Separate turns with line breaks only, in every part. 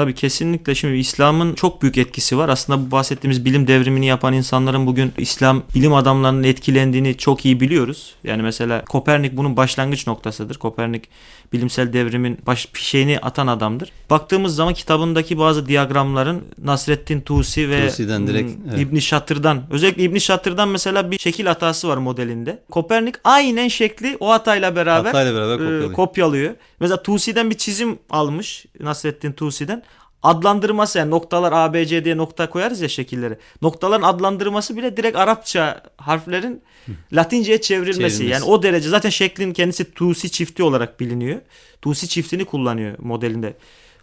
Tabii kesinlikle şimdi İslam'ın çok büyük etkisi var. Aslında bu bahsettiğimiz bilim devrimini yapan insanların bugün İslam bilim adamlarının etkilendiğini çok iyi biliyoruz. Yani mesela Kopernik bunun başlangıç noktasıdır. Kopernik bilimsel devrimin baş şeyini atan adamdır. Baktığımız zaman kitabındaki bazı diyagramların Nasreddin Tusi ve
Tusi'den direkt,
hmm,
evet.
İbn Şatır'dan özellikle İbn Şatır'dan mesela bir şekil hatası var modelinde. Kopernik aynen şekli o hatayla beraber
Hatayla beraber
e,
kopyalıyor.
kopyalıyor. Mesela Tusi'den bir çizim almış Nasreddin Tusi'den. Adlandırması yani noktalar A, B, C diye nokta koyarız ya şekilleri. Noktaların adlandırması bile direkt Arapça harflerin Latince'ye çevrilmesi.
Çevrilmesi.
Yani o derece zaten şeklin kendisi Tusi çifti olarak biliniyor. Tusi çiftini kullanıyor modelinde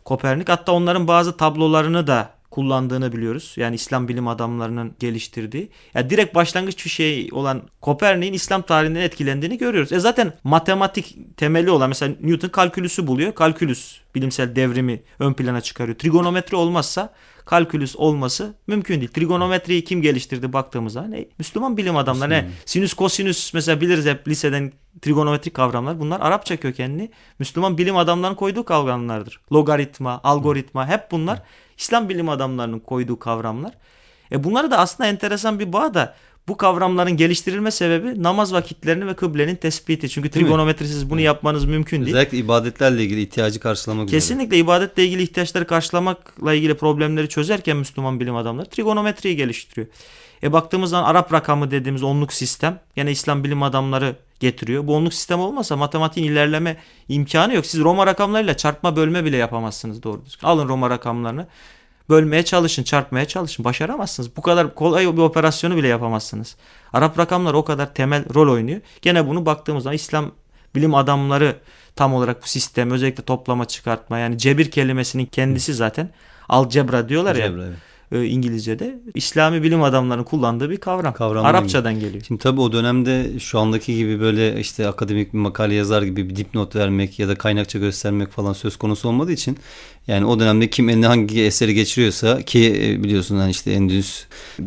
Kopernik. Hatta onların bazı tablolarını da kullandığını biliyoruz. Yani İslam bilim adamlarının geliştirdiği. Yani direkt başlangıç bir şey olan Kopernik'in İslam tarihinden etkilendiğini görüyoruz. E zaten matematik temeli olan mesela Newton kalkülüsü buluyor. Kalkülüs bilimsel devrimi ön plana çıkarıyor. Trigonometri olmazsa kalkülüs olması mümkün değil. Trigonometriyi kim geliştirdi baktığımızda ne? Müslüman bilim adamları ne? Sinüs kosinüs mesela biliriz hep liseden trigonometrik kavramlar. Bunlar Arapça kökenli Müslüman bilim adamlarının koyduğu kavramlardır. Logaritma, algoritma hep bunlar İslam bilim adamlarının koyduğu kavramlar. E bunları da aslında enteresan bir bağ da bu kavramların geliştirilme sebebi namaz vakitlerini ve kıblenin tespiti. Çünkü
Değil mi?
trigonometrisiz bunu yapmanız mümkün değil.
Özellikle ibadetlerle ilgili ihtiyacı karşılamak üzere.
Kesinlikle ibadetle ilgili ihtiyaçları karşılamakla ilgili problemleri çözerken Müslüman bilim adamları trigonometriyi geliştiriyor. E baktığımız zaman Arap rakamı dediğimiz onluk sistem yine İslam bilim adamları getiriyor. Bu onluk sistem olmasa matematiğin ilerleme imkanı yok. Siz Roma rakamlarıyla çarpma bölme bile yapamazsınız doğru düzgün. Alın Roma rakamlarını bölmeye çalışın, çarpmaya çalışın. Başaramazsınız. Bu kadar kolay bir operasyonu bile yapamazsınız. Arap rakamlar o kadar temel rol oynuyor. Gene bunu baktığımız zaman İslam bilim adamları tam olarak bu sistem özellikle toplama çıkartma yani cebir kelimesinin kendisi zaten algebra diyorlar ya
Cebra, evet.
E, İngilizce'de İslami bilim adamlarının kullandığı bir kavram.
Kavramdan
Arapçadan geliyor.
Şimdi tabii o dönemde şu andaki gibi böyle işte akademik bir makale yazar gibi bir dipnot vermek ya da kaynakça göstermek falan söz konusu olmadığı için yani o dönemde kim eline hangi eseri geçiriyorsa ki e, biliyorsun hani işte Endülüs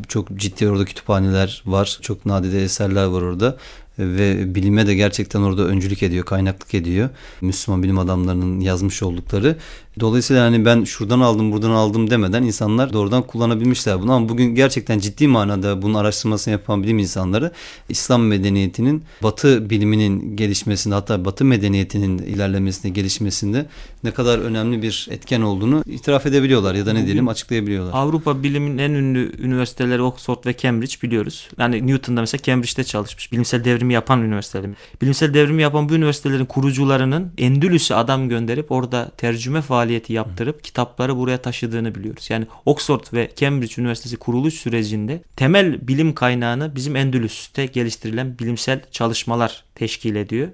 çok ciddi orada kütüphaneler var. Çok nadide eserler var orada ve bilime de gerçekten orada öncülük ediyor, kaynaklık ediyor. Müslüman bilim adamlarının yazmış oldukları. Dolayısıyla hani ben şuradan aldım, buradan aldım demeden insanlar doğrudan kullanabilmişler bunu ama bugün gerçekten ciddi manada bunun araştırmasını yapan bilim insanları İslam medeniyetinin Batı biliminin gelişmesinde hatta Batı medeniyetinin ilerlemesinde, gelişmesinde ne kadar önemli bir etken olduğunu itiraf edebiliyorlar ya da ne diyelim açıklayabiliyorlar.
Avrupa bilimin en ünlü üniversiteleri Oxford ve Cambridge biliyoruz. Yani Newton'da mesela Cambridge'de çalışmış. Bilimsel devrimi yapan üniversiteler. Bilimsel devrimi yapan bu üniversitelerin kurucularının Endülüs'e adam gönderip orada tercüme faaliyeti yaptırıp kitapları buraya taşıdığını biliyoruz. Yani Oxford ve Cambridge Üniversitesi kuruluş sürecinde temel bilim kaynağını bizim Endülüs'te geliştirilen bilimsel çalışmalar teşkil ediyor.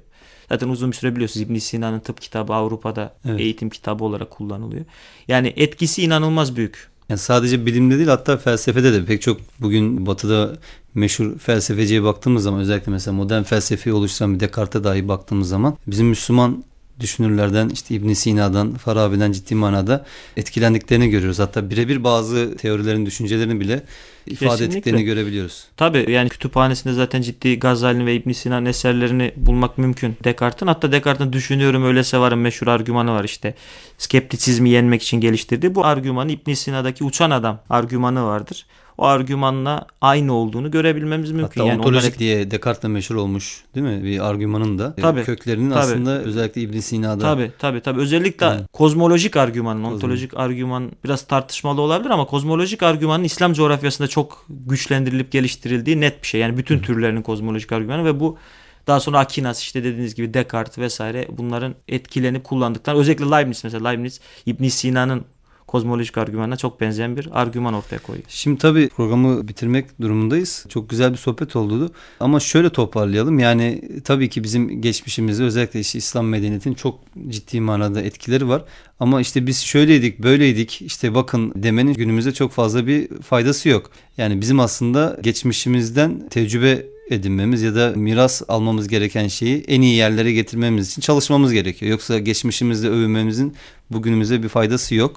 Zaten uzun bir süre biliyorsunuz İbn Sina'nın tıp kitabı Avrupa'da
Evet.
eğitim kitabı olarak kullanılıyor. Yani etkisi inanılmaz büyük.
Yani sadece bilimde değil hatta felsefede de pek çok bugün batıda meşhur felsefeciye baktığımız zaman özellikle mesela modern felsefeyi oluşturan bir Descartes'e dahi baktığımız zaman bizim Müslüman düşünürlerden işte İbn Sina'dan, Farabi'den ciddi manada etkilendiklerini görüyoruz. Hatta birebir bazı teorilerin, düşüncelerini bile ifade
Kesinlikle.
ettiklerini görebiliyoruz.
Tabii yani kütüphanesinde zaten ciddi Gazali'nin ve İbn Sina'nın eserlerini bulmak mümkün Descartes'in. Hatta Descartes'in düşünüyorum öylese varım meşhur argümanı var işte. Skeptisizmi yenmek için geliştirdiği bu argümanı İbn Sina'daki uçan adam argümanı vardır. O argümanla aynı olduğunu görebilmemiz mümkün.
Hatta
yani
ontolojik
onlar-
diye Descartes'le meşhur olmuş değil mi? Bir argümanın da
Tabii,
köklerinin
tabii.
aslında özellikle İbn Sina'da.
Tabii tabii tabii. Özellikle
Hı.
kozmolojik argümanın, ontolojik argüman biraz tartışmalı olabilir ama kozmolojik argümanın İslam coğrafyasında çok güçlendirilip geliştirildiği net bir şey. Yani bütün türlerinin kozmolojik argümanı ve bu daha sonra Aquinas işte dediğiniz gibi Descartes vesaire bunların etkilenip kullandıkları özellikle Leibniz mesela Leibniz İbn Sina'nın kozmolojik argümanına çok benzeyen bir argüman ortaya koyuyor.
Şimdi tabii programı bitirmek durumundayız. Çok güzel bir sohbet oldu. Ama şöyle toparlayalım. Yani tabii ki bizim geçmişimizde özellikle işte İslam medeniyetinin çok ciddi manada etkileri var. Ama işte biz şöyleydik, böyleydik, işte bakın demenin günümüzde çok fazla bir faydası yok. Yani bizim aslında geçmişimizden tecrübe edinmemiz ya da miras almamız gereken şeyi en iyi yerlere getirmemiz için çalışmamız gerekiyor. Yoksa geçmişimizde övünmemizin bugünümüze bir faydası yok.